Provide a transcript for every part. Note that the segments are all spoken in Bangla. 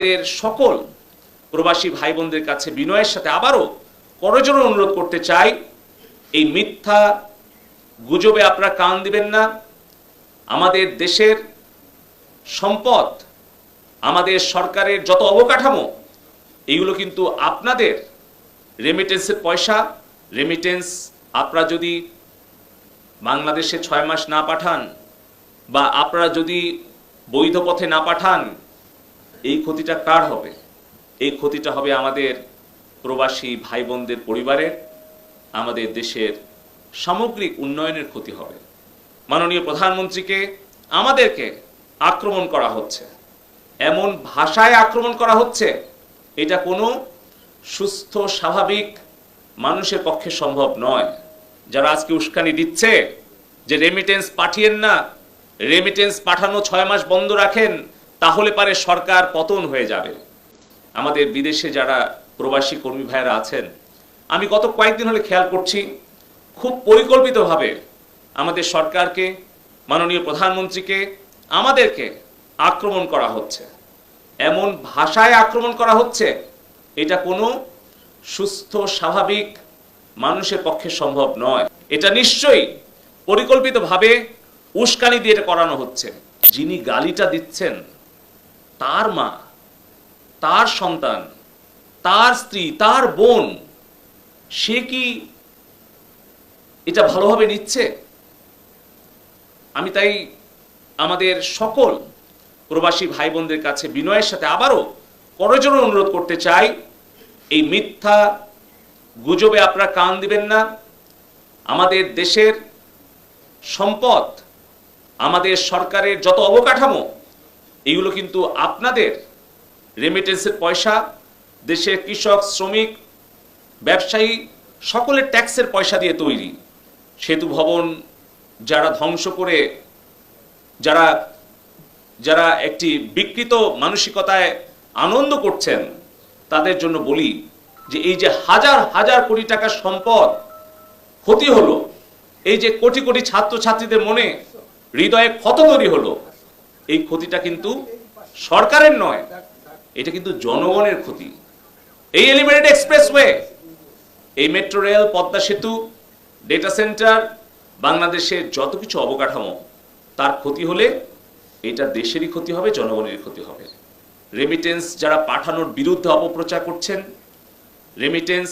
এর সকল প্রবাসী ভাই বোনদের কাছে বিনয়ের সাথে আবারও করজোড়ে অনুরোধ করতে চাই, এই মিথ্যা গুজবে আপনারা কান দিবেন না। আমাদের দেশের সম্পদ, আমাদের সরকারের যত অবকাঠামো এইগুলো কিন্তু আপনাদের রেমিটেন্সের পয়সা। রেমিটেন্স আপনারা যদি বাংলাদেশে ছয় মাস না পাঠান বা আপনারা যদি বৈধ পথে না পাঠান এই ক্ষতিটা কার হবে? এই ক্ষতিটা হবে আমাদের প্রবাসী ভাই বোনদের পরিবারের, আমাদের দেশের সামগ্রিক উন্নয়নের ক্ষতি হবে। মাননীয় প্রধানমন্ত্রীকে আমাদেরকে আক্রমণ করা হচ্ছে। এমন ভাষায় আক্রমণ করা হচ্ছে, এটা কোনো সুস্থ, স্বাভাবিক মানুষের পক্ষে সম্ভব নয়। যারা আজকে উস্কানি দিচ্ছে যে রেমিটেন্স পাঠিয়েন না রেমিটেন্স পাঠানো ছয় মাস বন্ধ রাখেন তাহলে পারে সরকার পতন হয়ে যাবে। আমাদের বিদেশে যারা প্রবাসী কর্মী ভাইয়েরা আছেন, আমি গত কয়েকদিন হলে খেয়াল করছি, খুব পরিকল্পিতভাবে আমাদের সরকারকে, মাননীয় প্রধানমন্ত্রীকে, আমাদেরকে আক্রমণ করা হচ্ছে। এমন ভাষায় আক্রমণ করা হচ্ছে, এটা কোনো সুস্থ, স্বাভাবিক মানুষের পক্ষে সম্ভব নয়। এটা নিশ্চয়ই পরিকল্পিতভাবে উস্কানি দিয়ে এটা করানো হচ্ছে। যিনি গালিটা দিচ্ছেন তার মা, তার সন্তান, তার স্ত্রী, তার বোন, সে কি এটা ভালোভাবে নিচ্ছে? আমি তাই আমাদের সকল প্রবাসী ভাই বোনদের কাছে বিনয়ের সাথে আবারও করজোড়ে অনুরোধ করতে চাই, এই মিথ্যা গুজবে আপনারা কান দিবেন না। আমাদের দেশের সম্পদ, আমাদের সরকারের যত অবকাঠামো এগুলো কিন্তু আপনাদের রেমিটেন্সের পয়সা, দেশের কৃষক, শ্রমিক, ব্যবসায়ী, সকলের ট্যাক্সের পয়সা দিয়ে তৈরি। সেতু ভবন যারা ধ্বংস করে, যারা যারা একটি বিকৃত মানসিকতায় আনন্দ করছেন, তাদের জন্য বলি যে এই যে হাজার হাজার কোটি টাকার সম্পদ ক্ষতি হলো, এই যে কোটি কোটি ছাত্রছাত্রীদের মনে হৃদয়ে ক্ষত তৈরি হলো এই ক্ষতিটা কিন্তু সরকারের নয়, এটা কিন্তু জনগণের ক্ষতি। এই এলিভেটেড এক্সপ্রেসওয়ে এই মেট্রো রেল পদ্মা সেতু ডেটা সেন্টার বাংলাদেশের যত কিছু অবকাঠামো, তার ক্ষতি হলে এটা দেশেরই ক্ষতি হবে জনগণের ক্ষতি হবে। রেমিটেন্স যারা পাঠানোর বিরুদ্ধে অপপ্রচার করছেন রেমিটেন্স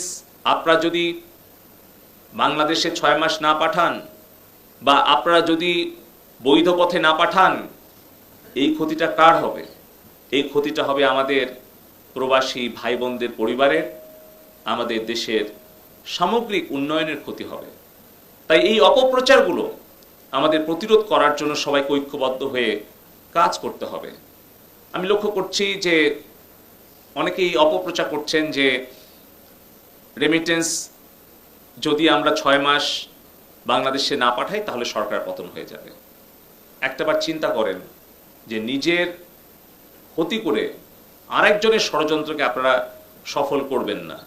আপনারা যদি বাংলাদেশে ছয় মাস না পাঠান বা আপনারা যদি বৈধ পথে না পাঠান এই ক্ষতিটা কার হবে? এই ক্ষতিটা হবে আমাদের প্রবাসী ভাই বোনদের পরিবারের, আমাদের দেশের সামগ্রিক উন্নয়নের ক্ষতি হবে। তাই এই অপপ্রচারগুলো আমাদের প্রতিরোধ করার জন্য সবাইকে ঐক্যবদ্ধ হয়ে কাজ করতে হবে। আমি লক্ষ্য করছি যে অনেকেই অপপ্রচার করছেন যে রেমিটেন্স যদি আমরা ছয় মাস বাংলাদেশে না পাঠাই তাহলে সরকার পতন হয়ে যাবে। একটাবার চিন্তা করেন যে নিজের ক্ষতি করে আরেকজনের ষড়যন্ত্রকে আপনারা সফল করবেন না।